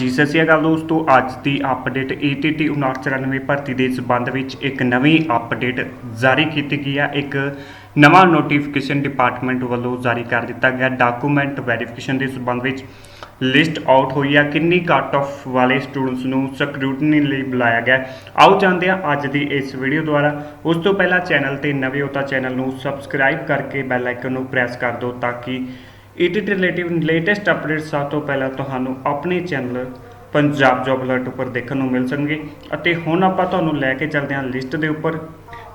ਜੀ, ਸਤਿ ਸ਼੍ਰੀ ਅਕਾਲ ਦੋਸਤੋ। ਅੱਜ ਦੀ ਅਪਡੇਟ ATT 5994 ਭਰਤੀ ਦੇ ਸਬੰਧ ਵਿੱਚ ਇੱਕ ਨਵੀਂ ਅਪਡੇਟ ਜਾਰੀ ਕੀਤੀ ਗਈ ਹੈ। ਇੱਕ ਨਵਾਂ ਨੋਟੀਫਿਕੇਸ਼ਨ ਡਿਪਾਰਟਮੈਂਟ ਵੱਲੋਂ ਜਾਰੀ ਕਰ ਦਿੱਤਾ ਗਿਆ। ਡਾਕੂਮੈਂਟ ਵੈਰੀਫਿਕੇਸ਼ਨ ਦੇ ਸਬੰਧ ਵਿੱਚ ਲਿਸਟ ਆਊਟ ਹੋਈ ਹੈ। ਕਿੰਨੀ ਕੱਟ ਆਫ ਵਾਲੇ ਸਟੂਡੈਂਟਸ ਨੂੰ ਸਕਰੂਟਨੀ ਲਈ ਬੁਲਾਇਆ ਗਿਆ ਆਓ ਜਾਣਦੇ ਹਾਂ ਅੱਜ ਦੀ ਇਸ ਵੀਡੀਓ ਦੁਆਰਾ। ਉਸ ਤੋਂ ਪਹਿਲਾਂ ਚੈਨਲ ਤੇ ਨਵੇਂ ਹੋ ਤਾਂ ਚੈਨਲ ਨੂੰ ਸਬਸਕ੍ਰਾਈਬ ਕਰਕੇ ਬੈਲ ਆਈਕਨ ਨੂੰ ਪ੍ਰੈਸ ਕਰ ਦਿਓ ਤਾਂ ਕਿ ਈਟੀ ਰਿਲੇਟਿਵ ਲੇਟੈਸਟ ਅਪਡੇਟਸ ਸਭ ਤੋਂ ਪਹਿਲਾਂ ਤੁਹਾਨੂੰ ਆਪਣੇ ਚੈਨਲ ਪੰਜਾਬ ਜੌਬ ਅਲਰਟ ਉੱਪਰ ਦੇਖਣ ਨੂੰ ਮਿਲ ਸਕਣਗੇ ਅਤੇ ਹੁਣ ਆਪਾਂ ਤੁਹਾਨੂੰ ਲੈ ਕੇ ਚੱਲਦੇ ਹਾਂ ਲਿਸਟ ਦੇ ਉੱਪਰ।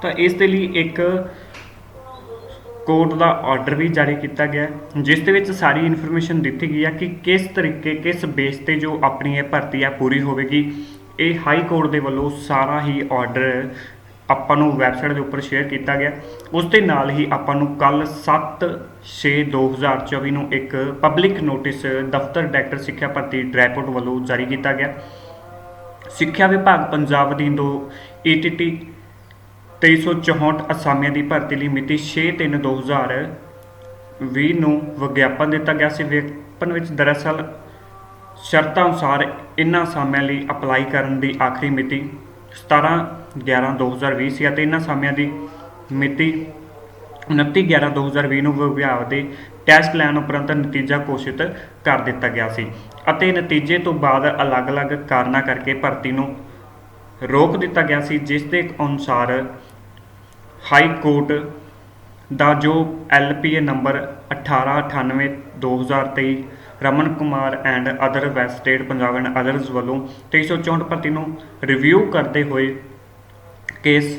ਤਾਂ ਇਸ ਦੇ ਲਈ ਇੱਕ ਕੋਰਟ ਦਾ ਆਰਡਰ ਵੀ ਜਾਰੀ ਕੀਤਾ ਗਿਆ ਜਿਸ ਦੇ ਵਿੱਚ ਸਾਰੀ ਇਨਫੋਰਮੇਸ਼ਨ ਦਿੱਤੀ ਗਈ ਹੈ ਕਿ ਕਿਸ ਤਰੀਕੇ, ਕਿਸ ਬੇਸ ਤੇ ਜੋ ਆਪਣੀ ਇਹ ਭਰਤੀ ਆ ਪੂਰੀ ਹੋਵੇਗੀ। ਇਹ ਹਾਈ ਕੋਰਟ ਦੇ ਵੱਲੋਂ ਸਾਰਾ ਹੀ ਆਰਡਰ ਆਪਾਂ ਨੂੰ ਵੈਬਸਾਈਟ ਦੇ ਉੱਪਰ ਸ਼ੇਅਰ ਕੀਤਾ ਗਿਆ। ਉਸ ਦੇ ਨਾਲ ਹੀ ਆਪਾਂ ਨੂੰ ਕੱਲ 7/6/2024 ਨੂੰ ਇੱਕ ਪਬਲਿਕ ਨੋਟਿਸ ਦਫ਼ਤਰ ਡਾਇਰੈਕਟਰ ਸਿੱਖਿਆ ਭਰਤੀ ਡਰਾਈਪੋਰਟ ਵੱਲੋਂ ਜਾਰੀ ਕੀਤਾ ਗਿਆ। ਸਿੱਖਿਆ ਵਿਭਾਗ ਪੰਜਾਬ ਅਧੀਨ ਤੋਂ ਈਟੀਟੀ 2364 ਅਸਾਮੀਆਂ ਦੀ ਭਰਤੀ ਲਈ ਮਿਤੀ 6/3/2020 ਨੂੰ ਵਿਗਿਆਪਨ ਦਿੱਤਾ ਗਿਆ ਸੀ। ਵਿਗਿਆਪਨ ਵਿੱਚ ਦਰਅਸਲ ਸ਼ਰਤਾਂ ਅਨੁਸਾਰ ਇਨ੍ਹਾਂ ਅਸਾਮੀਆਂ ਲਈ ਅਪਲਾਈ ਕਰਨ ਦੀ ਆਖਰੀ ਮਿਤੀ 17/11/2020 ਸੀ ਅਤੇ ਇਹਨਾਂ ਅਸਾਮੀਆਂ ਦੀ ਮਿਤੀ 29/11/2020 ਨੂੰ ਵਿਭਾਗ ਦੇ ਟੈਸਟ ਲੈਣ ਉਪਰੰਤ ਨਤੀਜਾ ਘੋਸ਼ਿਤ ਕਰ ਦਿੱਤਾ ਗਿਆ ਸੀ ਅਤੇ ਨਤੀਜੇ ਤੋਂ ਬਾਅਦ ਅਲੱਗ-ਅਲੱਗ ਕਾਰਨਾਂ ਕਰਕੇ ਭਰਤੀ ਨੂੰ ਰੋਕ ਦਿੱਤਾ ਗਿਆ ਸੀ, ਜਿਸ ਦੇ ਅਨੁਸਾਰ ਹਾਈ ਕੋਰਟ ਦਾ ਜੋ LPA number 1898/2023 Raman Kumar and other west Punjab and others ਵੱਲੋਂ 364 ਭਰਤੀ ਨੂੰ ਰਿਵਿਊ ਕਰਦੇ ਹੋਏ ਕੇਸ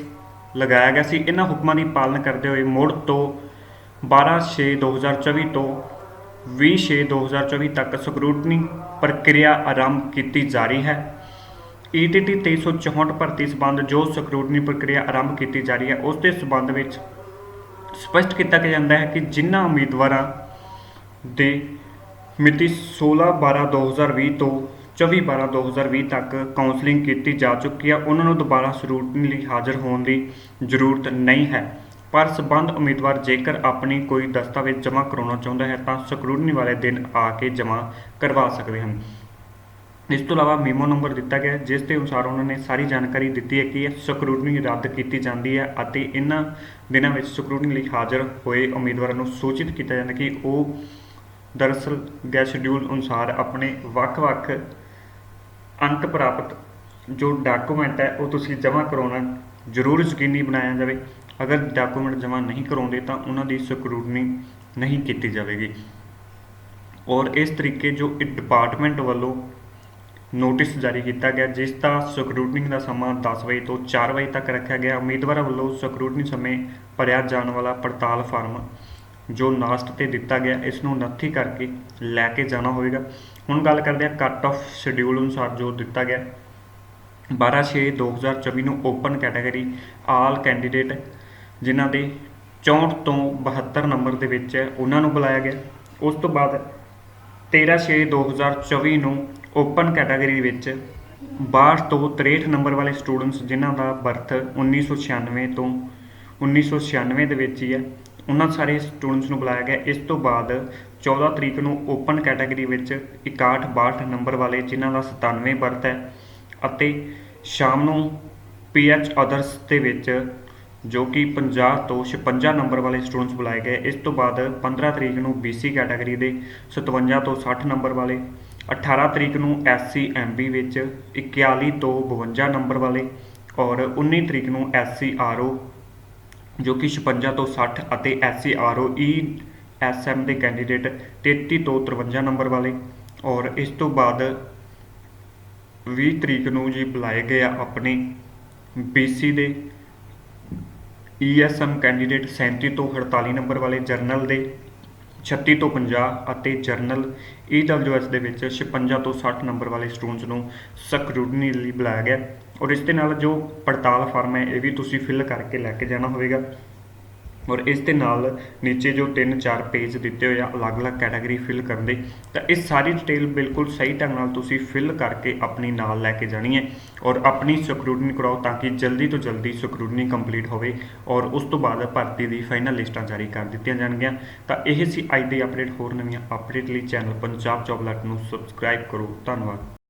ਲਗਾਇਆ ਗਿਆ ਸੀ। ਇਹਨਾਂ ਹੁਕਮਾਂ ਦੀ ਪਾਲਣਾ ਕਰਦੇ ਹੋਏ ਮੁੜ ਤੋਂ 12/6/2024 ਤੋਂ 20/6/2024 ਤੱਕ ਸਕਰੂਟਨੀ ਪ੍ਰਕਿਰਿਆ ਆਰੰਭ ਕੀਤੀ ਜਾ ਰਹੀ ਹੈ। ਈਟੀਟੀ 364 ਭਰਤੀ ਸੰਬੰਧ ਜੋ ਸਕਰੂਟਨੀ ਪ੍ਰਕਿਰਿਆ ਆਰੰਭ ਕੀਤੀ ਜਾ ਰਹੀ ਹੈ, ਉਸ ਦੇ ਸੰਬੰਧ ਵਿੱਚ ਸਪਸ਼ਟ ਕੀਤਾ ਗਿਆ ਜਾਂਦਾ ਹੈ ਕਿ ਜਿਨ੍ਹਾਂ ਉਮੀਦਵਾਰਾਂ ਦੇ ਮਿਤੀ 16/12/2020 ਤੋਂ 24/12/2020 ਤੱਕ ਕਾਉਂਸਲਿੰਗ ਕੀਤੀ ਜਾ ਚੁੱਕੀ ਹੈ। ਉਹਨਾਂ ਨੂੰ ਦੁਬਾਰਾ ਸਕਰੂਟਨੀ ਲਈ ਹਾਜ਼ਰ ਹੋਣ ਦੀ ਜ਼ਰੂਰਤ ਨਹੀਂ ਹੈ। ਪਰ ਸਬੰਧ ਉਮੀਦਵਾਰ ਜੇਕਰ ਆਪਣੀ ਕੋਈ ਦਸਤਾਵੇਜ਼ ਜਮ੍ਹਾਂ ਕਰਾਉਣਾ ਚਾਹੁੰਦਾ ਹੈ ਤਾਂ ਸਕਰੂਟਨੀ ਵਾਲੇ ਦਿਨ ਆ ਕੇ ਜਮ੍ਹਾਂ ਕਰਵਾ ਸਕਦੇ ਹਨ। ਇਸ ਤੋਂ ਇਲਾਵਾ ਮੀਮੋ ਨੰਬਰ ਦਿੱਤਾ ਗਿਆ ਜਿਸ ਦੇ ਅਨੁਸਾਰ ਉਹਨਾਂ ਨੇ ਸਾਰੀ ਜਾਣਕਾਰੀ ਦਿੱਤੀ ਹੈ ਕਿ ਇਹ ਸਕਰੂਟਨੀ ਰੱਦ ਕੀਤੀ ਜਾਂਦੀ ਹੈ ਅਤੇ ਇਹਨਾਂ ਦਿਨਾਂ ਵਿੱਚ ਸਕਰੂਟਨੀ ਲਈ ਹਾਜ਼ਰ ਹੋਏ ਉਮੀਦਵਾਰਾਂ ਨੂੰ ਸੂਚਿਤ ਕੀਤਾ ਜਾਂਦਾ ਕਿ ਉਹ ਦਰਅਸਲ ਗੈ ਸ਼ਡਿਊਲ ਅਨੁਸਾਰ ਆਪਣੇ ਵੱਖ-ਵੱਖ ਅੰਕ ਪ੍ਰਾਪਤ ਜੋ ਡਾਕੂਮੈਂਟ ਹੈ, ਉਹ ਤੁਸੀਂ ਜਮ੍ਹਾਂ ਕਰਾਉਣਾ ਜ਼ਰੂਰ ਯਕੀਨੀ ਬਣਾਇਆ ਜਾਵੇ। ਅਗਰ ਡਾਕੂਮੈਂਟ ਜਮ੍ਹਾਂ ਨਹੀਂ ਕਰਾਉਂਦੇ, ਤਾਂ ਉਹਨਾਂ ਦੀ ਸਕਰੂਟਨੀ ਨਹੀਂ ਕੀਤੀ ਜਾਵੇਗੀ। ਔਰ ਇਸ ਤਰੀਕੇ ਜੋ ਡਿਪਾਰਟਮੈਂਟ ਵੱਲੋਂ ਨੋਟਿਸ ਜਾਰੀ ਕੀਤਾ ਗਿਆ, ਜਿਸ ਦਾ ਸਕਰੂਟਨਿੰਗ ਦਾ ਸਮਾਂ 10 ਵਜੇ ਤੋਂ 4 ਵਜੇ ਤੱਕ ਰੱਖਿਆ ਗਿਆ, ਉਮੀਦਵਾਰਾਂ ਵੱਲੋਂ ਸਕਰੂਟਨੀ ਸਮੇਂ ਭਰਿਆ ਜਾਣ ਵਾਲਾ ਪੜਤਾਲ ਫਾਰਮ ਜੋ ਲਾਸਟ ਤੇ ਦਿੱਤਾ ਗਿਆ ਇਸ ਨੂੰ ਨੱਥੀ ਕਰਕੇ ਲੈ ਕੇ ਜਾਣਾ ਹੋਵੇਗਾ। ਹੁਣ ਗੱਲ ਕਰਦੇ ਹਾਂ ਕੱਟ ਆਫ ਸ਼ਡਿਊਲ ਅਨੁਸਾਰ ਜੋ ਦਿੱਤਾ ਗਿਆ। 12/6/2024 ਨੂੰ ਓਪਨ ਕੈਟਾਗਰੀ ਆਲ ਕੈਂਡੀਡੇਟ ਜਿਨ੍ਹਾਂ ਦੇ 64 ਤੋਂ 72 ਨੰਬਰ ਦੇ ਵਿੱਚ ਹੈ ਉਹਨਾਂ ਨੂੰ ਬੁਲਾਇਆ ਗਿਆ। ਉਸ ਤੋਂ ਬਾਅਦ 13/6/2024 ਨੂੰ ਓਪਨ ਕੈਟਾਗਰੀ ਵਿੱਚ 62 ਤੋਂ 63 ਨੰਬਰ ਵਾਲੇ ਸਟੂਡੈਂਟਸ ਜਿਨ੍ਹਾਂ ਦਾ ਬਰਥ 1996 ਤੋਂ 1996 ਦੇ ਵਿੱਚ ਹੀ ਹੈ। ਉਹਨਾਂ ਸਾਰੇ ਸਟੂਡੈਂਟਸ ਨੂੰ ਬੁਲਾਇਆ ਗਿਆ। ਇਸ ਤੋਂ ਬਾਅਦ 14 ਤਰੀਕ ਨੂੰ ਓਪਨ ਕੈਟਾਗਰੀ ਵਿੱਚ 61 62 ਨੰਬਰ ਵਾਲੇ ਜਿਨ੍ਹਾਂ ਦਾ 97 ਬਰਥ ਹੈ ਅਤੇ ਸ਼ਾਮ ਨੂੰ ਪੀਐਚ ਅਦਰਸ ਦੇ ਵਿੱਚ ਜੋ ਕਿ 50 ਤੋਂ 56 ਨੰਬਰ ਵਾਲੇ ਸਟੂਡੈਂਟਸ ਬੁਲਾਏ ਗਏ। ਇਸ ਤੋਂ ਬਾਅਦ 15 ਤਰੀਕ ਨੂੰ BC ਕੈਟਾਗਰੀ ਦੇ 57 ਤੋਂ 60 ਨੰਬਰ ਵਾਲੇ 18 ਤਰੀਕ ਨੂੰ SC MB ਵਿੱਚ 41 ਤੋਂ 52 ਨੰਬਰ ਵਾਲੇ ਔਰ 19 ਤਰੀਕ ਨੂੰ SC RO ਜੋ ਕਿ 56 ਤੋਂ 60 ਅਤੇ SC ਈ E SM ਦੇ ਕੈਂਡੀਡੇਟ 33 ਤੋਂ 53 ਨੰਬਰ ਵਾਲੇ। ਔਰ ਇਸ ਤੋਂ ਬਾਅਦ 20 ਤਰੀਕ ਨੂੰ ਜੀ ਬੁਲਾਏ ਗਏ ਆ ਆਪਣੇ BC ਦੇ ESM ਕੈਂਡੀਡੇਟ 37 ਤੋਂ 48 ਨੰਬਰ ਵਾਲੇ ਜਰਨਲ ਦੇ। 36 ਤੋਂ 50 ਅਤੇ ਜਰਨਲ EWS ਦੇ ਵਿੱਚ 56 ਤੋਂ 60 ਨੰਬਰ ਵਾਲੇ ਸਟੂਡੈਂਟਸ ਨੂੰ ਸਕਰੂਟਨੀ ਲਈ ਬੁਲਾਇਆ ਗਿਆ ਔਰ ਇਸ ਦੇ ਨਾਲ ਜੋ ਪੜਤਾਲ ਫਾਰਮ ਹੈ, ਇਹ ਵੀ ਤੁਸੀਂ ਫਿਲ ਕਰਕੇ ਲੈ ਕੇ ਜਾਣਾ ਹੋਵੇਗਾ। ਔਰ ਇਸ ਦੇ ਨਾਲ ਨੀਚੇ ਜੋ 3-4 ਪੇਜ ਦਿੱਤੇ ਹੋਏ ਆ, ਅਲੱਗ-ਅਲੱਗ ਕੈਟਾਗਰੀ ਫਿਲ ਕਰਨ ਦੇ, ਤਾਂ ਇਹ ਸਾਰੀ ਡਿਟੇਲ ਬਿਲਕੁਲ ਸਹੀ ਢੰਗ ਨਾਲ ਤੁਸੀਂ ਫਿਲ ਕਰਕੇ ਆਪਣੀ ਨਾਲ ਲੈ ਕੇ ਜਾਣੀ ਹੈ ਔਰ ਆਪਣੀ ਸਕਰੂਟਨੀ ਕਰਾਓ ਤਾਂ ਕਿ ਜਲਦੀ ਤੋਂ ਜਲਦੀ ਸਕਰੂਟਨੀ ਕੰਪਲੀਟ ਹੋਵੇ ਔਰ ਉਸ ਤੋਂ ਬਾਅਦ ਭਰਤੀ ਦੀ ਫਾਈਨਲ ਲਿਸਟਾਂ ਜਾਰੀ ਕਰ ਦਿੱਤੀਆਂ ਜਾਣਗੀਆਂ। ਤਾਂ ਇਹ ਸੀ ਅੱਜ ਦੀ ਅਪਡੇਟ ਹੋਰ ਨਵੀਆਂ ਅਪਡੇਟ ਲਈ ਚੈਨਲ ਪੰਜਾਬ ਜੌਬ ਅਲਰਟ ਨੂੰ ਸਬਸਕ੍ਰਾਈਬ ਕਰੋ। ਧੰਨਵਾਦ।